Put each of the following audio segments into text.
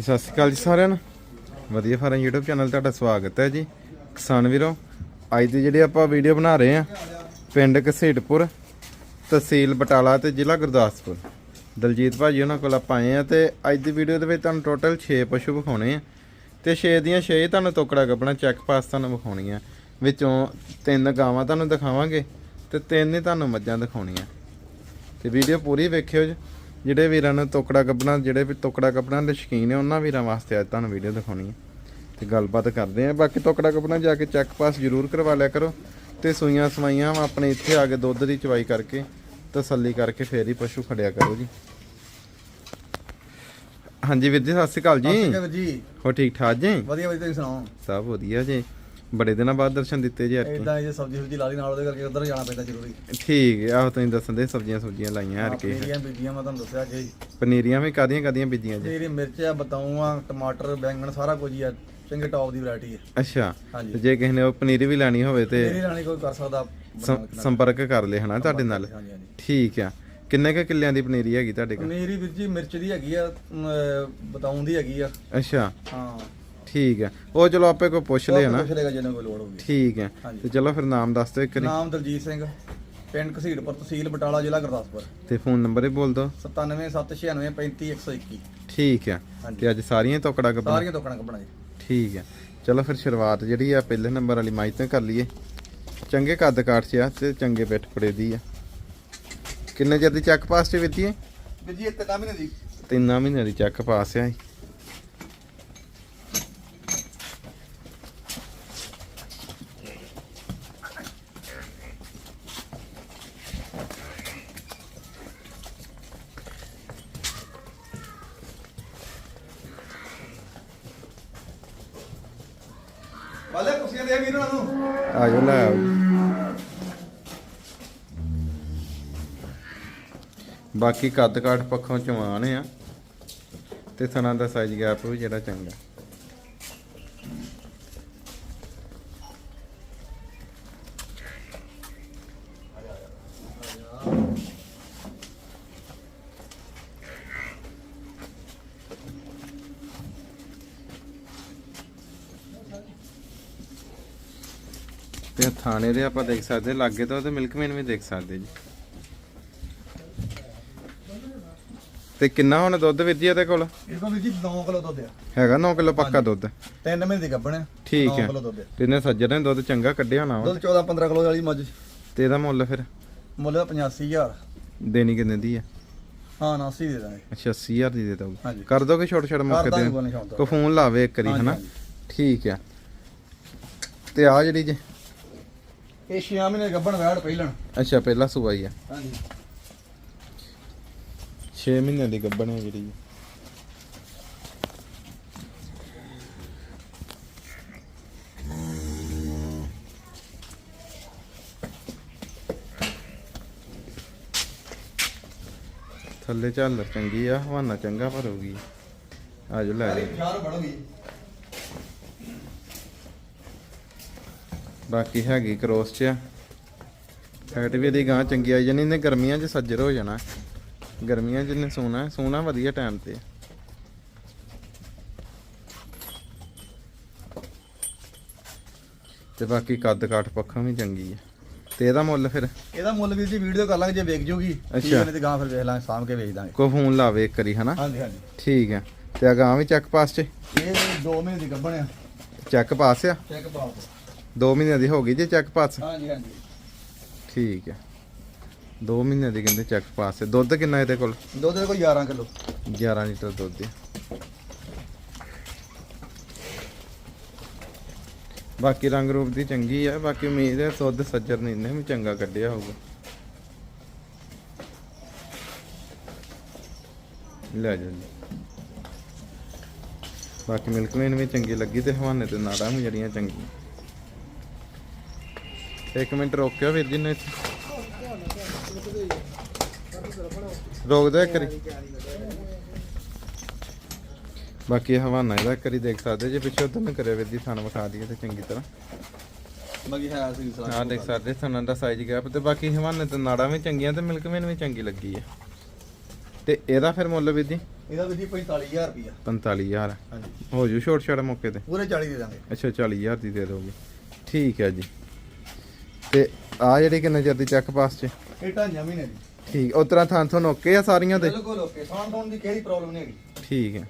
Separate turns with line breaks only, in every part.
ਸਤਿ ਸ਼੍ਰੀ ਅਕਾਲ ਜੀ ਸਾਰਿਆਂ ਨੂੰ। ਵਧੀਆ ਫਾਰਮ YouTube ਚੈਨਲ ਤੁਹਾਡਾ ਸਵਾਗਤ ਹੈ ਜੀ। ਕਿਸਾਨ ਵੀਰੋ, ਅੱਜ ਦੀ ਜਿਹੜੀ ਆਪਾਂ ਵੀਡੀਓ ਬਣਾ ਰਹੇ ਆ ਪਿੰਡ ਘਸੀਟਪੁਰ ਤਹਿਸੀਲ ਬਟਾਲਾ ਤੇ ਜ਼ਿਲ੍ਹਾ ਗੁਰਦਾਸਪੁਰ। ਦਲਜੀਤ ਭਾਜੀ ਉਹਨਾਂ ਕੋਲ ਆਪਾਂ ਆਏ ਆ ਤੇ ਅੱਜ ਦੀ ਵੀਡੀਓ ਦੇ ਵਿੱਚ ਤੁਹਾਨੂੰ ਟੋਟਲ 6 ਪਸ਼ੂ ਵਿਖਾਉਣੇ ਆ। ਤੇ 6 ਦੀਆਂ 6 ਹੀ ਤੁਹਾਨੂੰ ਟੋਕੜਾ ਕੱਪਣਾ ਚੈੱਕ ਪਾਸ ਤੁਹਾਨੂੰ ਵਿਖਾਉਣੀਆਂ। ਵਿੱਚੋਂ ਤਿੰਨ ਗਾਵਾਂ ਤੁਹਾਨੂੰ ਦਿਖਾਵਾਂਗੇ ਤੇ ਤਿੰਨ ਹੀ ਤੁਹਾਨੂੰ ਮੱਝਾਂ ਦਿਖਾਉਣੀਆਂ। ਤੇ ਵੀਡੀਓ ਪੂਰੀ ਵੇਖਿਓ ਜੀ। ਜਿਹੜੇ ਵੀਰਾਂ ਨੂੰ ਟੋਕੜਾ ਕੱਪਣਾ ਜਿਹੜੇ ਵੀ ਟੋਕੜਾ ਕੱਪਣਾ ਦੇ ਸ਼ੌਕੀਨ ਨੇ ਉਹਨਾਂ ਵੀਰਾਂ ਵਾਸਤੇ ਅੱਜ ਤੁਹਾਨੂੰ ਵੀਡੀਓ ਦਿਖਾਉਣੀ ਹੈ ਤੇ ਗੱਲਬਾਤ ਕਰਦੇ ਆ। ਬਾਕੀ ਟੋਕੜਾ ਕੱਪਣਾ ਜਾ ਕੇ ਚੈੱਕ ਪਾਸ ਜ਼ਰੂਰ ਕਰਵਾ ਲਿਆ ਕਰੋ ਤੇ ਸੂਈਆਂ ਸਵਾਈਆਂ ਆਪਣੇ ਇੱਥੇ ਆ ਕੇ ਦੁੱਧ ਦੀ ਚਵਾਈ ਕਰਕੇ ਤਸੱਲੀ ਕਰਕੇ ਫੇਰ ਹੀ ਪਸ਼ੂ ਖੜਿਆ ਕਰੋ ਜੀ। ਹਾਂਜੀ ਵੀਰ ਜੀ ਸਤਿ ਸ਼੍ਰੀ ਅਕਾਲ ਜੀ।
ਜੀ ਜੀ।
ਹੋ ਠੀਕ ਠਾਕ ਜੀ?
ਵਧੀਆ ਵਧੀਆ ਤੁਸੀਂ ਸੁਣਾਓ?
ਸਭ ਵਧੀਆ ਜੀ। ਬੜੇ ਦਿਨਾਂ ਬਾਅਦ ਦਰਸ਼ਨ ਦਿੱਤੇ ਜੀ ਅੱਜ
ਇਦਾਂ ਜੇ ਸਬਜ਼ੀ ਸੁਬਜ਼ੀ ਲਾ ਲਈ ਨਾਲ ਉਹਦੇ ਕਰਕੇ ਉਧਰ ਜਾਣਾ ਪੈਂਦਾ ਜ਼ਰੂਰੀ।
ਠੀਕ ਹੈ ਆਹੋ ਤੁਸੀਂ ਦੱਸਣ ਦੇ ਸਬਜ਼ੀਆਂ ਸੁਬਜ਼ੀਆਂ ਲਾਈਆਂ ਹਰ ਕੇ
ਪਨੀਰੀਆਂ ਬੀਜੀਆਂ ਮੈਂ ਤੁਹਾਨੂੰ ਦੱਸਿਆ ਜੀ
ਪਨੀਰੀਆਂ ਵੀ ਕਾਦੀਆਂ ਕਾਦੀਆਂ ਬੀਜੀਆਂ ਜੀ?
ਤੇਰੀ ਮਿਰਚ ਆ ਬਤਾਊ ਆ ਟਮਾਟਰ ਬੈਂਗਣ ਸਾਰਾ ਕੁਝ ਹੀ ਆ। ਚੰਗੇ ਟੌਪ ਦੀ ਵੈਰਾਈਟੀ ਹੈ
ਅੱਛਾ ਤੇ ਜੇ ਕਿਸੇ ਨੇ ਉਹ ਪਨੀਰ ਵੀ ਲੈਣੀ ਹੋਵੇ ਤੇ
ਤੇਰੀ ਰਾਣੀ ਕੋਈ ਕਰ ਸਕਦਾ
ਸੰਪਰਕ ਕਰ ਲੈ ਹਨਾ ਤੁਹਾਡੇ ਨਾਲ? ਠੀਕ ਆ। ਕਿੰਨੇ ਕ ਕਿੱਲਿਆਂ ਦੀ ਪਨੀਰੀ ਹੈਗੀ ਤੁਹਾਡੇ ਕੋਲ?
ਪਨੀਰੀ ਵੀਰ ਜੀ ਮਿਰਚ ਦੀ ਹੈਗੀ ਆ ਬਤਾਊ ਦੀ ਹੈਗੀ ਆ।
ਅੱਛਾ।
ਹਾਂ।
ਠੀਕ ਆ ਉਹ ਚਲੋ ਆਪੇ ਕੋਈ ਪੁੱਛ ਲਿਆ ਨਾ।
ਪੁੱਛ ਲੇਗਾ ਜਿਹਨੂੰ ਕੋਈ ਲੋੜ ਹੋਊਗੀ।
ਠੀਕ
ਹਾਂਜੀ।
ਤੇ ਚਲੋ ਫਿਰ ਨਾਮ ਦੱਸ ਦਿਓ ਇੱਕ ਵਾਰੀ।
ਨਾਮ ਦਲਜੀਤ ਸਿੰਘ ਪਿੰਡ ਘਸੀੜਪੁਰ ਤਹਿਸੀਲ ਬਟਾਲਾ ਜ਼ਿਲ੍ਹਾ ਗੁਰਦਾਸਪੁਰ।
ਤੇ ਫੋਨ ਨੰਬਰ ਹੀ ਬੋਲ ਦਿਓ।
9776935121
ਠੀਕ
ਹਾਂਜੀ।
ਤੇ ਅੱਜ ਸਾਰੀਆਂ ਤੋਕੜਾ ਗੱਬਣਾ
ਸਾਰੀਆਂ ਤੋਕਣਾ ਕੱਪਣਾ ਜੀ।
ਠੀਕ ਆ ਚਲੋ ਫਿਰ ਸ਼ੁਰੂਆਤ ਜਿਹੜੀ ਆ ਪਹਿਲੇ ਨੰਬਰ ਵਾਲੀ ਮਾਈ ਤੋਂ ਕਰ ਲਈਏ। ਚੰਗੇ ਕੱਦ ਕਾਠ ਚ ਆ ਤੇ ਚੰਗੇ ਪਿੱਠ ਪੜੇ ਦੀ ਆ। ਕਿੰਨੇ ਚਿਰ ਦੀ ਚੱਕ ਪਾਸ ਚ ਵਿੱਤੀ ਹੈ?
ਜੀ ਇੱਥੇ ਕੰਮ ਹੀ ਨਹੀਂ ਜੀ
ਤਿੰਨਾਂ ਮਹੀਨਿਆਂ ਦੀ ਚੱਕ ਪਾਸ ਆ
ਵਾਲੇ ਕੁਸੀਆਂ ਦੇ ਵੀਰਾਂ ਨੂੰ।
ਆ ਜਾਓ, ਲੈ ਆਓ। ਬਾਕੀ ਕੱਦ ਕਾਠ ਪੱਖੋਂ ਚਵਾਨ ਆ ਤੇ ਥਣਾ ਦਾ ਸਾਈਜ਼ ਗੈਪ ਵੀ ਜਿਹੜਾ ਚੰਗਾ। ਤੇ ਥਾਣੇ ਦੇ ਆਪਾਂ ਦੇਖ ਸਕਦੇ ਲਾਗੇ ਤੋਂ ਤੇ ਮਿਲਕਮੈਨ ਵੀ ਦੇਖ ਸਕਦੇ ਜੀ। ਤੇ ਕਿੰਨਾ ਹੁਣ ਦੁੱਧ ਵੀਰ ਜੀ ਇਹਦੇ ਕੋਲ?
ਇਹ ਕੋਲ ਵੀਰ ਜੀ 9 ਕਿਲੋ ਦੁੱਧ ਆ।
ਹੈਗਾ 9 ਕਿਲੋ ਪੱਕਾ ਦੁੱਧ?
ਤਿੰਨ ਮਹੀਨੇ ਦੀ ਗੱਭਣ ਆ
ਠੀਕ
ਨੌ
ਹੈ।
ਕਿਲੋ ਦੁੱਧ ਆ।
ਤੇ ਇਹਨੇ ਸੱਜਰ ਨੇ ਦੁੱਧ ਚੰਗਾ ਕੱਢਿਆ ਹੋਣਾ ਵਾ।
ਦੁੱਧ 14 15 ਕਿਲੋ ਵਾਲੀ ਮੱਝ।
ਤੇ ਇਹਦਾ ਮੁੱਲ ਫਿਰ?
ਮੁੱਲ ਦਾ 85000
ਦੇਣੀ ਕਿੰਨੇ ਦੀ ਆ?
ਹਾਂ 89 ਦੇ ਦਾਂਗੇ।
ਅੱਛਾ 80000 ਦੀ ਦੇ ਦੋਗੇ
ਹਾਂਜੀ।
ਕਰ ਦੋਗੇ ਛੋਟੇ ਛੋਟੇ ਮੌਕੇ
ਦਾਂਗੇ
ਤੇ?
ਬੋਲਣੇ ਸ਼ਾਮ
ਕੋ ਫੋਨ ਲਾਵੇ ਇੱਕ ਵਾਰੀ
ਹਾਂਜੀ,
ਹਨਾ?
ਹਾਂਜੀ।
ਠੀਕ ਆ। ਤੇ ਆ ਜਿਹੜੀ ਜੇ
ਇਹ 6 ਮਹੀਨੇ ਦੀ ਗੱਭਣ ਵੈੜ ਪਹਿਲਣ।
ਅੱਛਾ ਪਹਿਲਾ ਸੂਆ ਹੀ ਆ।
ਹਾਂਜੀ।
6 ਮਹੀਨਿਆਂ ਦੀ ਗੱਭਣ ਹੈ ਜਿਹੜੀ। ਥੱਲੇ ਝਾਲਰ ਚੰਗੀ ਆ ਹਵਾਨਾ ਚੰਗਾ ਭਰੂਗੀ ਆਜੋ ਲੈ ਜਾਓ
ਯਾਰ ਬੜੂਗੀ
ਬਾਕੀ ਹੈਗੀ ਕ੍ਰੋਸ ਚ ਆ ਫੈਟ ਵੀ ਇਹਦੀ ਗਾਂ ਚੰਗੀ ਆਈ ਜਾਣੀ ਇਹਨੇ ਗਰਮੀਆਂ 'ਚ ਸੱਜਰ ਹੋ ਜਾਣਾ। ਗਰਮੀਆਂ 'ਚ ਇਹਨੇ ਸੋਣਾ ਸੋਣਾ ਵਧੀਆ ਟਾਈਮ ਤੇ। ਤੇ ਬਾਕੀ ਕੱਦ ਕਾਠ ਪੱਖੋਂ ਵੀ ਚੰਗੀ ਆ। ਤੇ ਇਹਦਾ ਮੁੱਲ ਫਿਰ?
ਇਹਦਾ ਮੁੱਲ ਵੀਰ ਜੀ ਵੀਡੀਓ ਕਰ ਲਾਂਗੇ ਜੇ ਵੇਖ ਜੂਗੀ।
ਅੱਛਾ।
ਨਹੀਂ ਤੇ ਗਾਂ ਫਿਰ ਵੇਖ ਲਾਂਗੇ ਸਾਂਭ ਕੇ ਵੇਚ ਦਾਂਗੇ।
ਕੋ ਫੋਨ ਲਾਵੇ ਇੱਕ ਵਾਰੀ ਹਨਾ?
ਹਾਂਜੀ ਹਾਂਜੀ।
ਠੀਕ ਆ। ਤੇ ਆ ਗਾਂ ਵੀ ਚੈੱਕ ਪਾਸ 'ਚ?
ਇਹ 2 ਮਹੀਨੇ ਦੀ ਗੱਭਣ ਆ।
ਚੈੱਕ ਪਾਸ ਆ?
ਚੈੱਕ ਪਾਓ
2 ਮਹੀਨਿਆਂ ਦੀ ਹੋ ਗਈ ਜੇ ਚੈੱਕ ਪਾਸ
ਹਾਂਜੀ ਹਾਂਜੀ।
ਠੀਕ ਆ 2 ਮਹੀਨਿਆਂ ਦੀ ਕਹਿੰਦੇ ਚੈੱਕ ਪਾਸ ਹੈ। ਦੁੱਧ ਕਿੰਨਾ ਇਹਦੇ ਕੋਲ?
ਦੁੱਧ ਦੇ ਕੋਈ 11 ਕਿਲੋ।
11 ਲੀਟਰ ਦੁੱਧ ਹੈ। ਬਾਕੀ ਰੰਗ ਰੂਪ ਦੀ ਚੰਗੀ ਹੈ ਬਾਕੀ ਉਮੀਦ ਹੈ ਦੁੱਧ ਸੱਜਰ ਨੇ ਇਹਨੇ ਵੀ ਚੰਗਾ ਕੱਢਿਆ ਹੋਊਗਾ। ਲੈ ਜਾ ਜੀ। ਬਾਕੀ ਮਿਲਕਮੈਨ ਵੀ ਚੰਗੀ ਲੱਗੀ ਤੇ ਹਵਾਨੇ ਤੇ ਨਾੜਾਂ ਵੀ ਜਿਹੜੀਆਂ ਚੰਗੀਆਂ। ਇੱਕ ਮਿੰਟ ਰੋਕਿਓ ਵੀਰ ਜੀ ਨੇ। ਰੋਕ ਦੇ ਕਰੀ ਬਾਕੀ ਹਵਾਨਾ ਇਹਦਾ ਕਰੀ ਦੇਖ ਸਕਦੇ ਜੇ ਪਿੱਛੇ ਉਧਰ ਨੂੰ ਕਰਿਆ ਵੀਰ ਜੀ ਥਣ ਵਿਖਾ ਦਈਏ ਤੇ ਚੰਗੀ ਤਰ੍ਹਾਂ।
ਮਗੀ ਹੈ ਸੀ
ਆਹ ਦੇਖ ਸਕਦੇ ਥਣਾਂ ਦਾ ਸਾਈਜ਼ ਗੈਪ ਤੇ ਬਾਕੀ ਹਵਾਨੇ ਤੇ ਨਾੜਾਂ ਵੀ ਚੰਗੀਆਂ ਤੇ ਮਿਲਕਮੈਨ ਵੀ ਚੰਗੀ ਲੱਗੀ ਹੈ। ਤੇ ਇਹਦਾ ਫਿਰ ਮੁੱਲ ਵੀਰ ਜੀ?
ਇਹਦਾ ਵੀ ਜੀ 45000 ਰੁਪਿਆ
45000
ਹਾਂਜੀ।
ਹੋ ਜੂ ਛੋਟ ਛੋਟ ਮੌਕੇ ਤੇ?
ਪੂਰੇ 40 ਦੇ ਦਾਂਗੇ।
ਅੱਛਾ 40000 ਦੀ ਦੇ ਦੋਗੇ। ਠੀਕ ਹੈ ਜੀ। ਤੇ ਆ ਜਿਹੜੀ ਕਿੰਨੇ ਚਿਰ ਦੀ ਚੱਕ ਪਾਸ ਚ
ਇਹ ਢਾਈਆਂ ਮਹੀਨੇ ਦੀ।
ਠੀਕ ਥਾਂ ਤੁਹਾਨੂੰ ਓਕੇ ਆ ਸਾਰੀਆਂ ਦੇ
ਬਿਲਕੁਲ ਓਕੇ ਸਾਨ ਸੌਣ ਦੀ ਕਿਹੜੀ ਪ੍ਰੋਬਲਮ ਨਹੀਂ ਹੈਗੀ।
ਠੀਕ ਹੈ।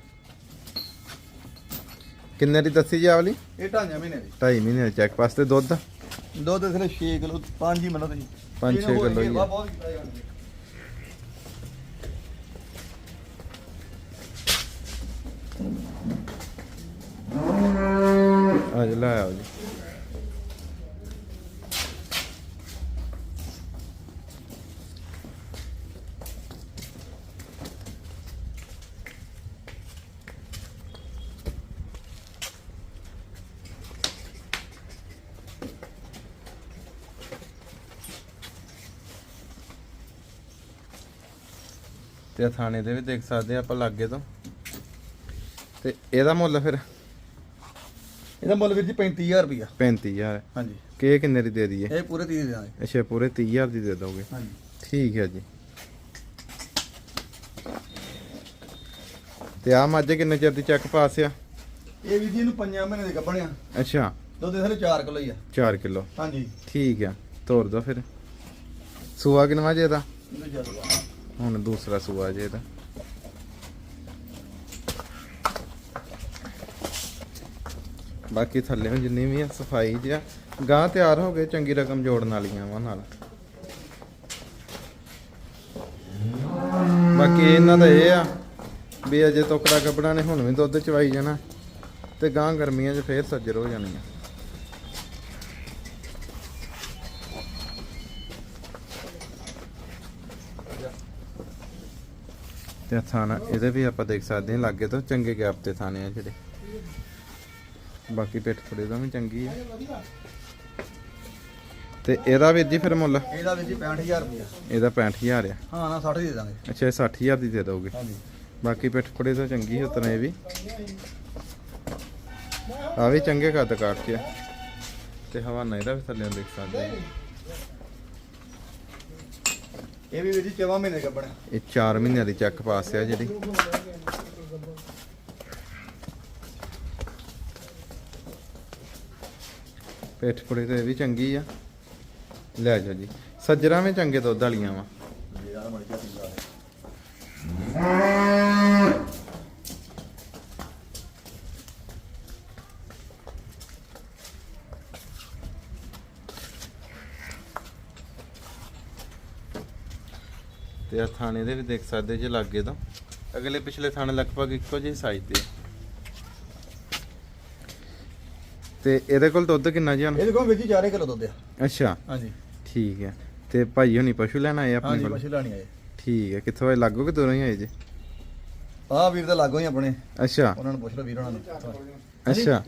ਕਿੰਨੇ ਦੀ ਦੱਸੀ ਜੀ ਵਾਲੀ?
ਇਹ ਢਾਈਆਂ ਮਹੀਨੇ ਦੀ।
2.5 ਮਹੀਨੇ ਦੀ ਚੱਕ ਪਾਸ ਤੇ ਦੁੱਧ?
ਦੁੱਧ ਇਸਲੇ 6 ਕਿਲੋ 5 ਹੀ ਮੰਨੋ ਤੁਸੀਂ।
ਪੰਜ ਛੇ
ਇਹਨੂੰ ਹੋਰ
ਕਿੱਲੋ ਹੀ ਆ।
ਹੈ।
ਅੱਜ ਲੈ ਆਓ ਜੀ। ਤੇ ਥਾਣੇ ਦੇ ਵੀ ਦੇਖ ਸਕਦੇ ਆ ਆਪਾਂ ਲਾਗੇ ਤੋਂ। ਤੇ ਇਹਦਾ ਮੁੱਲ ਫਿਰ?
ਇਹਦਾ ਮੁੱਲ ਵੀਰ ਜੀ 35000 ਰੁਪਿਆ
35000
ਹਾਂਜੀ।
ਕੇ ਕਿੰਨੇ ਦੀ ਦੇ ਦਈਏ?
ਇਹ ਪੂਰੇ 30 ਦੇ ਦਾਂਗੇ
ਅੱਛਾ ਪੂਰੇ 30000 ਦੀ ਦੇ ਦੋਗੇ।
ਹਾਂਜੀ।
ਠੀਕ ਹੈ ਜੀ। ਤੇ ਆ ਮੱਝ ਕਿੰਨੇ ਚਿਰ ਦੀ ਚੱਕ ਪਾਸ ਆ?
ਇਹ ਵੀਰ ਜੀ ਇਹਨੂੰ 5 ਮਹੀਨੇ ਦੇ ਗੱਭਣਿਆ।
ਅੱਛਾ।
ਦੁੱਧ ਇਸਲੇ 4 ਕਿਲੋ ਹੀ ਆ।
4 ਕਿਲੋ।
ਹਾਂਜੀ।
ਠੀਕ ਆ। ਤੋਰ ਦੋ ਫਿਰ। ਸੂਆ ਕਿਨਵਾ ਜੇ ਇਹਦਾ?
ਦੁਆ
ਹੁਣ ਦੂਸਰਾ ਸੂਆ ਜੇ ਇਹਦਾ ਬਾਕੀ ਥੱਲੇ ਜਿੰਨੀ ਵੀ ਆ, ਸਫ਼ਾਈ ਜਿਆ ਗਾਂ ਤਿਆਰ ਹੋ ਗਏ, ਚੰਗੀ ਰਕਮ ਜੋੜਨ ਵਾਲੀਆਂ ਵਾ ਨਾਲ। ਬਾਕੀ ਇਹਨਾਂ ਦਾ ਇਹ ਆ ਵੀ ਅਜੇ ਤੋਕੜਾ ਕੱਪੜਾ ਨੇ ਹੁਣ ਵੀ ਦੁੱਧ ਚਵਾਈ ਜਾਣਾ ਤੇ ਗਾਂ ਗਰਮੀਆਂ 'ਚ ਫੇਰ ਸੱਜਰ ਹੋ ਜਾਣੀਆਂ। ਤੇ ਥਾਣਾ ਇਹਦੇ ਵੀ ਆਪਾਂ ਦੇਖ ਸਕਦੇ ਹਾਂ ਲਾਗੇ ਤੋਂ ਚੰਗੇ ਗੈਪ ਤੇ ਥਾਣੇ ਆ ਜਿਹੜੇ। ਬਾਕੀ ਪਿੱਠ ਥੋੜੇ ਦਾ ਵੀ ਚੰਗੀ ਆ। ਤੇ ਇਹਦਾ ਵੀਰ ਜੀ ਫਿਰ ਮੁੱਲ?
ਇਹਦਾ ਜੀ 65000 ਰੁਪਿਆ
ਇਹਦਾ 65000 ਆ।
ਹਾਂ ਨਾ 60 ਦੇ ਦਾਂਗੇ।
ਅੱਛਾ ਇਹ 60000 ਦੀ ਦੇ ਦੋਗੇ?
ਹਾਂਜੀ।
ਬਾਕੀ ਪਿੱਠ ਥੋੜੇ ਤਾਂ ਚੰਗੀ ਹੈ ਉਤਨਾ ਇਹ ਵੀ। ਆ ਵੀ ਚੰਗੇ ਕੱਦ ਕਾਟ ਕੇ। ਤੇ ਹਵਾਨਾ ਇਹਦਾ ਵੀ ਥੱਲੇ ਦੇਖ ਸਕਦੇ ਆ।
ਇਹ ਵੀ ਵੀਰ ਜੀ 4 ਮਹੀਨੇ ਗੱਭਣਿਆ
ਇਹ 4 ਮਹੀਨਿਆਂ ਦੀ ਚੱਕ ਪਾਸ ਆ ਜਿਹੜੀ। ਪੇਠ ਕੁੜੇ ਤੇ ਇਹ ਵੀ ਚੰਗੀ ਆ। ਲੈ ਜਾਓ ਜੀ। ਸੱਜਰਾਂ ਵੀ ਚੰਗੇ ਦੁੱਧ ਵਾਲੀਆਂ ਵਾ
ਯਾਰ ਮੜ ਗਿਆ ਪੀਂਦਾ
ਤੇ ਆ ਥਾਣੇ ਦੇ ਵੀ ਦੇਖ ਸਕਦੇ ਜੇ ਲਾਗੇ ਤੋਂ। ਅਗਲੇ ਪਿਛਲੇ ਥਾਣੇ ਲਗਭਗ ਇੱਕੋ ਜਿਹੇ ਸਾਈਜ਼ ਦੇ ਆ। ਤੇ ਇਹਦੇ ਕੋਲ ਦੁੱਧ ਕਿੰਨਾ ਜੀ ਹੁਣ?
ਇਹਦੇ ਕੋਲ ਵੀਰ ਜੀ 4 ਕਿਲੋ ਦੁੱਧ ਆ।
ਅੱਛਾ।
ਹਾਂਜੀ।
ਠੀਕ ਹੈ ਤੇ ਭਾਈ ਹੁਣੀ ਪਸ਼ੂ ਲੈਣ ਆਏ ਆਪਣੇ
ਹਾਂਜੀ
ਕੋਲ?
ਪਸ਼ੂ ਲੈਣੀ ਆਏ।
ਠੀਕ ਹੈ ਕਿੱਥੋਂ ਆਏ? ਲਾਗੋ ਕਿ ਦੂਰੋਂ ਹੀ ਆਏ ਜੀ?
ਆਹ ਵੀਰ ਤਾਂ ਲਾਗੋ ਹੀ ਆਪਣੇ।
ਅੱਛਾ।
ਉਹਨਾਂ ਨੂੰ ਪੁੱਛ ਲਓ ਵੀਰ ਉਹਨਾਂ ਨੂੰ।
ਅੱਛਾ।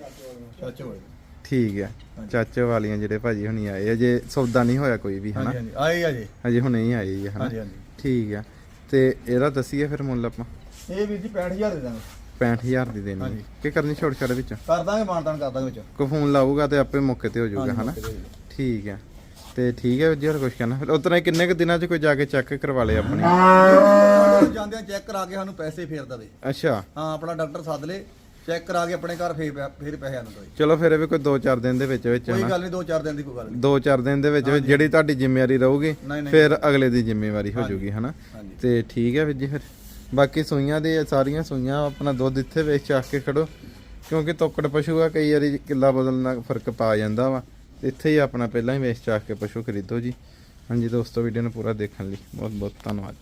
ਚਾਚੋ ਹੋਏ।
ਠੀਕ ਹੈ ਚਾਚੇ ਵਾਲੀਆਂ ਜਿਹੜੇ ਭਾਜੀ ਹੁਣੀ ਆਏ ਅਜੇ ਸੌਦਾ ਨਹੀਂ ਹੋਇਆ ਕੋਈ ਵੀ ਹਨਾ?
ਹਾਂਜੀ ਹਾਂਜੀ। ਆਏ ਆ ਜੀ।
ਅਜੇ ਹੁਣੇ ਹੀ ਆਏ ਆ, ਹਨਾ?
ਹਾਂਜੀ ਹਾਂਜੀ।
ਠੀਕ ਹੈ ਤੇ ਇਹਦਾ ਦਸੀਏ ਫਿਰ ਮੁੱਲ ਆਪਾਂ।
ਇਹ ਵੀਰ ਜੀ 65000 ਦੇ ਦਾਂਗੇ।
65000 ਦੀ ਦੇਣੀ ਹੈ। ਕੀ ਕਰਨੀ ਛੋਟ ਛੋਟ ਵਿੱਚ?
ਕਰ ਦਾਂਗੇ ਮਾਨਤਾਨ ਕਰ ਦਾਂਗੇ ਵਿੱਚ।
ਕੋ ਫੋਨ ਲਾਊਗਾ ਤੇ ਆਪੇ ਮੌਕੇ ਤੇ ਹੋ ਜਾਊਗਾ ਹਨਾ? ਠੀਕ ਹੈ ਤੇ ਠੀਕ ਹੈ ਜੀ ਹੋਰ ਕੁਝ ਕਹਿਣਾ? ਫਿਰ ਉਤਨਾ ਕਿੰਨੇ ਕੁ ਦਿਨਾਂ 'ਚ ਕੋਈ ਜਾ ਕੇ ਚੈੱਕ ਕਰਵਾ ਲੇ ਆਪਣੀ?
ਜਾਂਦੇ ਆ ਚੈੱਕ ਕਰਾ ਕੇ ਸਾਨੂੰ ਪੈਸੇ ਫੇਰ ਦਵੇ
ਅੱਛਾ।
ਹਾਂ ਆਪਣਾ ਡਾਕਟਰ ਸੱਦ ਲੇ। ਚੈੱਕ ਕਰਾ ਕੇ ਆਪਣੇ ਘਰ ਫੇਰ ਫੇਰ ਪੈਸੇ ਆਨੂੰ ਦੋ
ਚਲੋ ਫਿਰ ਇਹ ਵੀ ਕੋਈ 2-4 ਦਿਨ ਦੇ ਵਿੱਚ ਵਿੱਚ
ਕੋਈ
ਹਨਾ।
ਗੱਲ ਨਹੀਂ ਦੋ ਚਾਰ ਦਿਨ ਦੀ ਕੋਈ ਗੱਲ ਨਹੀਂ
2-4 ਦਿਨ ਦੇ ਵਿੱਚ ਵਿੱਚ ਜਿਹੜੀ ਤੁਹਾਡੀ ਜ਼ਿੰਮੇਵਾਰੀ ਰਹੂਗੀ
ਨਹੀਂ, ਨਹੀਂ।
ਫਿਰ ਅਗਲੇ ਦੀ ਜ਼ਿੰਮੇਵਾਰੀ ਹੋ। ਜਾਊਗੀ ਹਨਾ।
ਹਾਂਜੀ।
ਤੇ ਠੀਕ ਹੈ ਵੀਰ ਜੀ ਫਿਰ। ਬਾਕੀ ਸੂਈਆਂ ਦੇ ਸਾਰੀਆਂ ਸੂਈਆਂ ਆਪਣਾ ਦੁੱਧ ਇੱਥੇ ਵੇਚ ਚੱਕ ਕੇ ਖੜੋ। ਕਿਉਂਕਿ ਤੋਕੜ ਪਸ਼ੂ ਆ ਕਈ ਵਾਰੀ ਕਿੱਲਾ ਬਦਲਣਾ ਫ਼ਰਕ ਪਾ ਜਾਂਦਾ ਵਾ। ਇੱਥੇ ਹੀ ਆਪਣਾ ਪਹਿਲਾਂ ਹੀ ਵੇਚ ਚੱਕ ਕੇ ਪਸ਼ੂ ਖਰੀਦੋ ਜੀ। ਹਾਂਜੀ ਦੋਸਤੋ ਵੀਡੀਓ ਨੂੰ ਪੂਰਾ ਦੇਖਣ ਲਈ ਬਹੁਤ ਬਹੁਤ ਧੰਨਵਾਦ